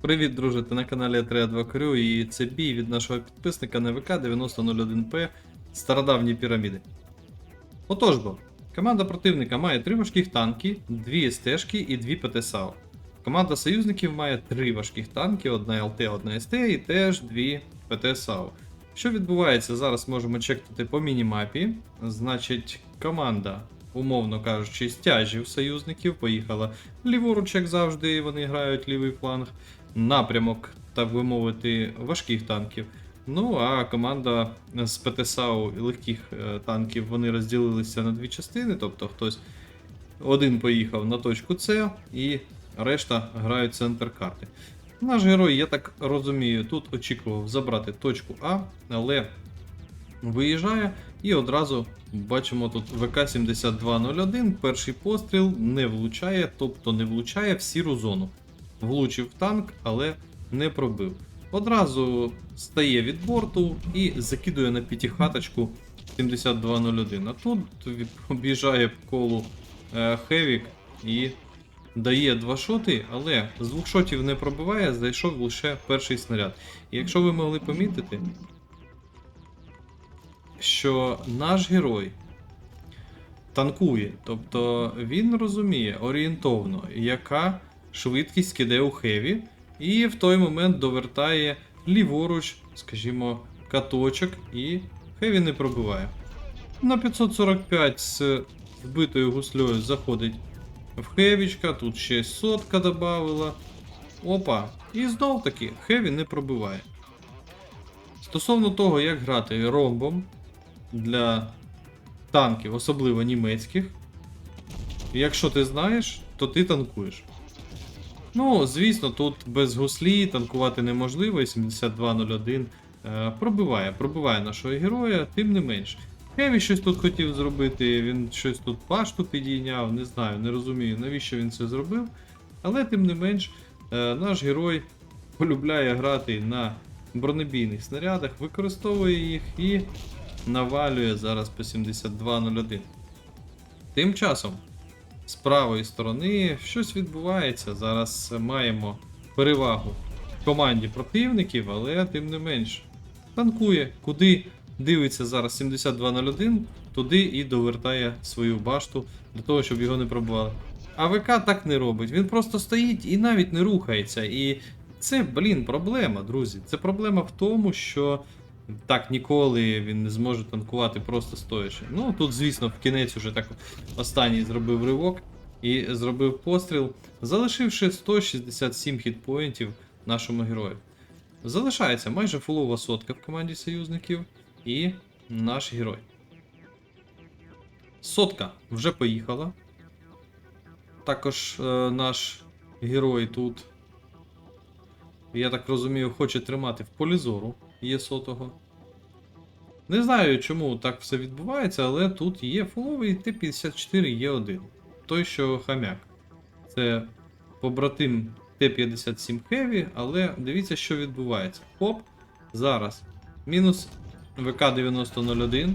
Привіт, друже, ти на каналі А32 Крю і це бій від нашого підписника НВК 9001П Стародавні піраміди. Отож бо, команда противника має три важких танки, дві СТшки і дві ПТ-САУ. Команда союзників має три важких танки, одна ЛТ, одна СТ і теж дві ПТ-САУ. Що відбувається, зараз можемо чекати по мінімапі. Значить, команда, умовно кажучи, з тяжів союзників поїхала ліворуч, як завжди, вони грають лівий фланг напрямок, так би мовити, важких танків. Ну а команда з ПТСАУ і легких е, танків вони розділилися на дві частини, тобто хтось один поїхав на точку С і решта грають центр карти. Наш герой, я так розумію, тут очікував забрати точку А, але виїжджає і одразу бачимо тут ВК-7201, перший постріл не влучає, тобто не влучає в сіру зону влучив в танк, але не пробив. Одразу стає від борту і закидує на п'ятихаточку 7201. А тут об'їжджає по колу е, Хевік і дає два шоти, але з двох шотів не пробиває, зайшов лише перший снаряд. І якщо ви могли помітити, що наш герой танкує, тобто він розуміє орієнтовно, яка швидкість киде у хеві, і в той момент довертає ліворуч, скажімо, каточок, і хеві не пробиває. На 545 з вбитою гуслею заходить в хевічка, тут ще сотка додавила. Опа, і знов таки хеві не пробиває. Стосовно того, як грати ромбом для танків, особливо німецьких, якщо ти знаєш, то ти танкуєш. Ну, звісно, тут без гуслі танкувати неможливо, і 7201 е, пробиває, пробиває нашого героя, тим не менш. Хеві щось тут хотів зробити, він щось тут пашту підійняв, не знаю, не розумію, навіщо він це зробив. Але тим не менш, е, наш герой полюбляє грати на бронебійних снарядах, використовує їх і навалює зараз по 7201. Тим часом з правої сторони щось відбувається. Зараз маємо перевагу команді противників, але тим не менш танкує. Куди дивиться зараз 7201, туди і довертає свою башту для того, щоб його не пробували. А ВК так не робить. Він просто стоїть і навіть не рухається. І це, блін, проблема, друзі. Це проблема в тому, що. Так, ніколи він не зможе танкувати просто стоячи. Ну тут, звісно, в кінець уже так останній зробив ривок і зробив постріл, залишивши 167 хітпоінтів нашому герою. Залишається майже фулова сотка в команді союзників і наш герой. Сотка вже поїхала. Також е, наш герой тут, я так розумію, хоче тримати в полі зору є сотого. Не знаю, чому так все відбувається, але тут є фуловий Т-54 Є1. Той, що хам'як. Це побратим Т-57 Heavy, але дивіться, що відбувається. Хоп, зараз. Мінус ВК-9001.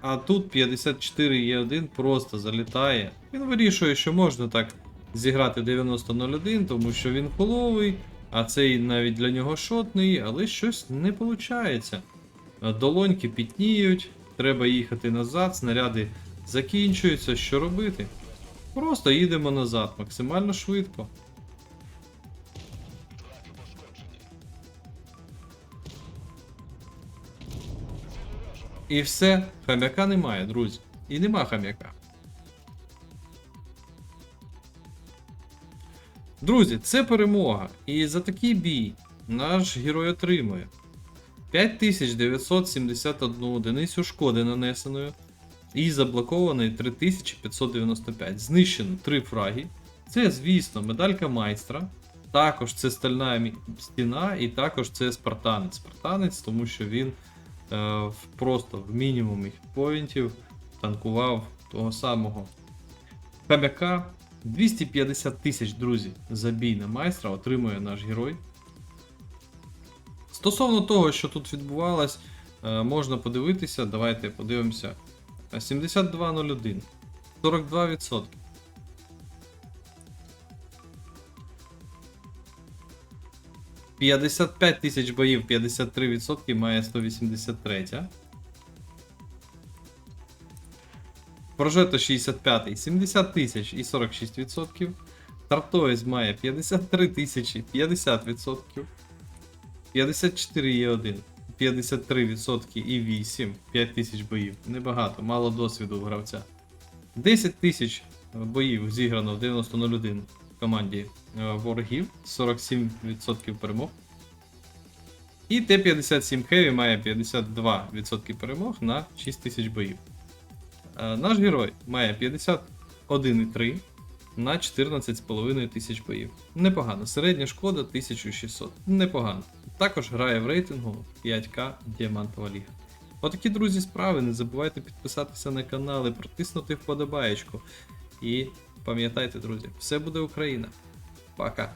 А тут 54 Є1 просто залітає. Він вирішує, що можна так зіграти 9001, тому що він фуловий. А цей навіть для нього шотний, але щось не виходить. Долоньки пітніють, треба їхати назад, снаряди закінчуються. Що робити? Просто їдемо назад максимально швидко. І все, хам'яка немає, друзі. І нема хам'яка. Друзі, це перемога. І за такий бій наш герой отримує 5971 одиницю шкоди нанесеною і заблокований 3595. Знищено 3 фраги. Це, звісно, медалька майстра. Також це стальна стіна, і також це спартанець. Спартанець, тому що він е, просто в мінімумі поінтів танкував того самого Хабяка. 250 тисяч, друзі, за бій на майстра отримує наш герой. Стосовно того, що тут відбувалось, е, можна подивитися, давайте подивимося. 72,01, 42%. «55 тисяч боїв, 53% має 183. Прожето 65, 70 тисяч і 46%. Тартоїз має 53 тисячі, 50%. 54 є 1. 53% і 8, 5 тисяч боїв. Небагато, мало досвіду у гравця. 10 тисяч боїв зіграно в 90.01 в команді е, ворогів, 47% перемог. І Т-57 Heavy має 52% перемог на 6 тисяч боїв. Е, Наш герой має 51,3 на 14,5 тисяч боїв. Непогано. Середня шкода 1600. Непогано. Також грає в рейтингу 5К Діамантова Ліга. Отакі, друзі, справи. Не забувайте підписатися на канал і протиснути вподобаєчку. І пам'ятайте, друзі, все буде Україна. Пока.